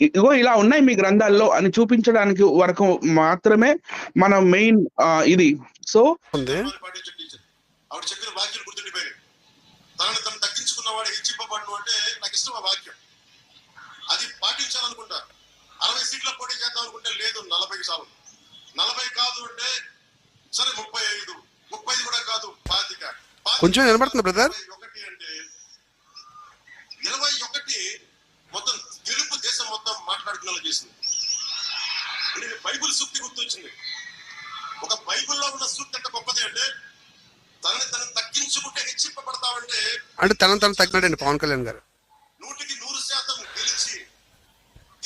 ఇగో ఇలా ఉన్నాయి మీ గ్రంథాల్లో అని చూపించడానికి వరకు మాత్రమే మన మెయిన్ ఇది. సో ఆవిడ చెప్పిన వాక్యాలు గుర్తుండిపోయాయి. తనని తను తగ్గించుకున్నవాడు హెచ్చింపబడును అంటే నాకు ఇష్టం ఆ వాక్యం. అది పాటించాలనుకుంటా అరవై సీట్ల పోటీ చేద్దాం అనుకుంటే లేదు నలభై చాలు. నలభై కాదు అంటే సరే ముప్పై ఐదు. ముప్పై కూడా కాదు పాతిక. కొంచెం వినపడుతుందా, brother? చేసింది అంటే ఇది బైబిల్ సూక్తి గుర్తొచ్చింది. ఒక బైబిల్లో ఉన్న సూక్తి ఎంత గొప్పది అంటే తనని తను తగ్గించుకుంటే హెచ్చింపబడతావంటే అంటే తన తను తగ్గినాడండి పవన్ కళ్యాణ్ గారు. నూటికి నూరు శాతం గెలిచి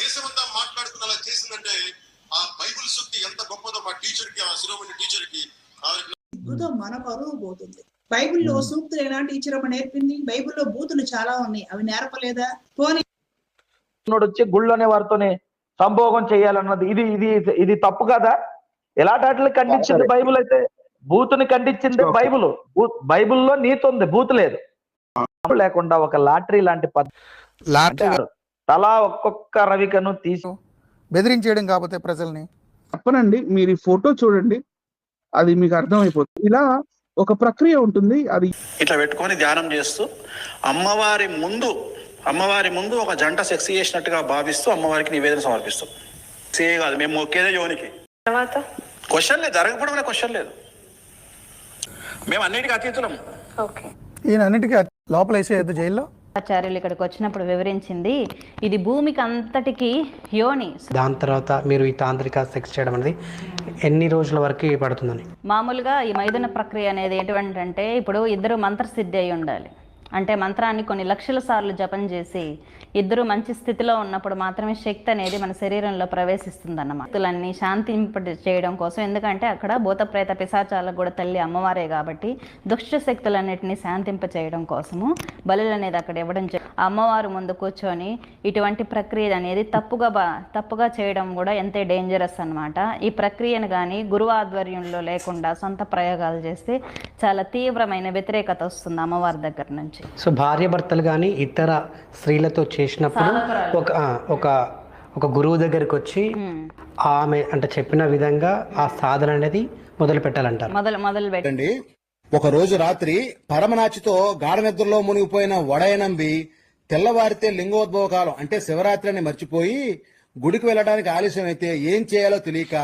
దేశమంతా మాట్లాడుకునేలా చేసిందంటే ఆ బైబిల్ సూక్తి ఎంత గొప్పదో మా టీచర్కి ఆ శిరోమణి టీచర్కి మన పరువు పోతుంది. బైబిల్లో సూక్తులు ఎలాంటి ఇచ్చిరమ్మ నేర్పింది? బైబిల్లో బూతులు చాలా ఉన్నాయి. అవి నేర్పలేదా? పోనీ వచ్చి గుళ్ళోనే వారితోనే సంభోగం చేయాలన్నది. ఇది ఇది ఇది తప్పు కదా? ఎలాంటి వాటిని ఖండించింది బైబిల్ అయితే? బూతుని ఖండించింది బైబిల్. బైబిల్లో నీతి ఉంది బూత్ లేదు. లేకుండా ఒక లాటరీ లాంటి పద్ధతి లాటరీ తలా ఒక్కొక్క రవికను తీసి బెదిరించేయడం కాకపోతే ప్రజల్ని? చెప్పనండి మీరు ఈ ఫోటో చూడండి. అది మీకు అర్థమైపోతుంది. ఇలా ఒక ప్రక్రియ ఉంటుంది. అది ఇట్లా పెట్టుకొని ధ్యానం చేస్తూ అమ్మవారి ముందు అమ్మవారి ముందు ఒక జంట సెక్స్ చేసినట్టుగా భావిస్తూ అమ్మవారికి నివేదన సమర్పిస్తాం. సే కాదు మేము మొక్కేదే యోనికి తర్వాత? క్వశ్చన్ లేదు జరగకపోవడం అనే క్వశ్చన్ లేదు. మేము అన్నిటికీ అతీతులం. ఓకే. ఈయన అన్నిటికీ లోపల వేసేయద్దు జైల్లో? ఆచార్యులు ఇక్కడికి వచ్చినప్పుడు వివరించింది ఇది భూమికి అంతటికి యోని. దాని తర్వాత మీరు ఈ తాంత్రిక సెక్స్ చేయడం అనేది ఎన్ని రోజుల వరకు పడుతుందని? మామూలుగా ఈ మైదున ప్రక్రియ అనేది ఎటువంటంటే ఇప్పుడు ఇద్దరు మంత్రసిద్ధి అయి ఉండాలి. అంటే మంత్రాన్ని కొన్ని లక్షల సార్లు జపం చేసి ఇద్దరు మంచి స్థితిలో ఉన్నప్పుడు మాత్రమే శక్తి అనేది మన శరీరంలో ప్రవేశిస్తుంది అన్నమాట భక్తులన్నీ శాంతింప చేయడం కోసం ఎందుకంటే అక్కడ భూతప్రేత పిశాచాలకు కూడా తల్లి అమ్మవారే కాబట్టి దుష్ట శక్తులన్నిటినీ శాంతింప చేయడం కోసము బలు అనేది అక్కడ ఇవ్వడం అమ్మవారు ముందు కూర్చొని ఇటువంటి ప్రక్రియ అనేది తప్పుగా బా తప్పుగా చేయడం కూడా ఎంతే డేంజరస్ అన్నమాట. ఈ ప్రక్రియను కానీ గురువు ఆధ్వర్యంలో లేకుండా సొంత ప్రయోగాలు చేస్తే చాలా తీవ్రమైన వ్యతిరేకత వస్తుంది అమ్మవారి దగ్గర నుంచి. సో భార్య భర్తలు కానీ ఇతర స్త్రీలతో చేసినప్పుడు ఒక ఒక ఒక గురువు దగ్గరికి వచ్చి ఆమె అంటే చెప్పిన విధంగా ఆ సాధన అనేది మొదలు పెట్టాలంటారు. మొదలు మొదలు పెట్టి. అండి ఒక రోజు రాత్రి పరమనాచితో గాఢ నిద్రలో మునిగిపోయిన వడయనంబి తెల్లవారితే లింగోద్భవ కాలం అంటే శివరాత్రి అని మర్చిపోయి గుడికి వెళ్ళడానికి ఆలస్యం అయితే ఏం చేయాలో తెలియక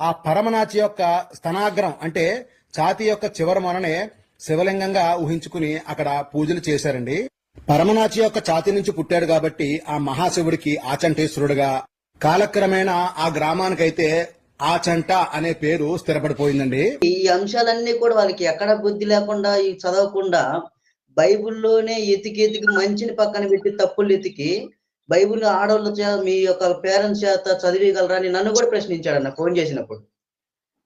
ఆ పరమనాచి యొక్క స్తనాగ్రం అంటే ఛాతి యొక్క చివర మననే శివలింగంగా ఊహించుకుని అక్కడ పూజలు చేశారండి. పరమనాచి యొక్క ఛాతి నుంచి పుట్టాడు కాబట్టి ఆ మహాశివుడికి ఆచంటేశ్వరుడుగా. కాలక్రమేణా ఆ గ్రామానికైతే ఆచంట అనే పేరు స్థిరపడిపోయిందండి. ఈ అంశాలన్నీ కూడా వాళ్ళకి ఎక్కడ బుద్ధి లేకుండా చదవకుండా బైబుల్లోనే ఎతికి ఎతికి మంచిని పక్కన పెట్టి తప్పులు ఎతికి బైబిల్ ఆడవాళ్ళ చే మీ యొక్క పేరెంట్స్ చేత చదివిగలరా అని నన్ను కూడా ప్రశ్నించాడు అన్న ఫోన్ చేసినప్పుడు.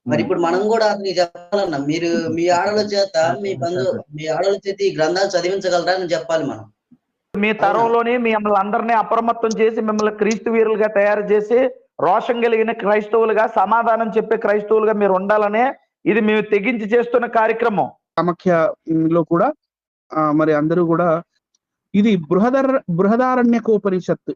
మరి ఇప్పుడు మనం కూడా అతనికి చెప్పాలన్న మీరు మీ ఆడవాళ్ళ చేత మీ బంధు మీ ఆడవాళ్ళ చేత ఈ గ్రంథాలు చదివించగలరా అని చెప్పాలి మనం. మీ తరంలోని మిమ్మల్ని అందరినీ అప్రమత్తం చేసి మిమ్మల్ని క్రీస్తు వీరులుగా తయారు చేసి రోషం కలిగిన క్రైస్తవులుగా సమాధానం చెప్పే క్రైస్తవులుగా మీరు ఉండాలనే ఇది మేము తెగించి చేస్తున్న కార్యక్రమం. కామాఖ్యలో కూడా మరి అందరూ కూడా ఇది బృహదర బృహదారణ్యకోపనిషత్తు.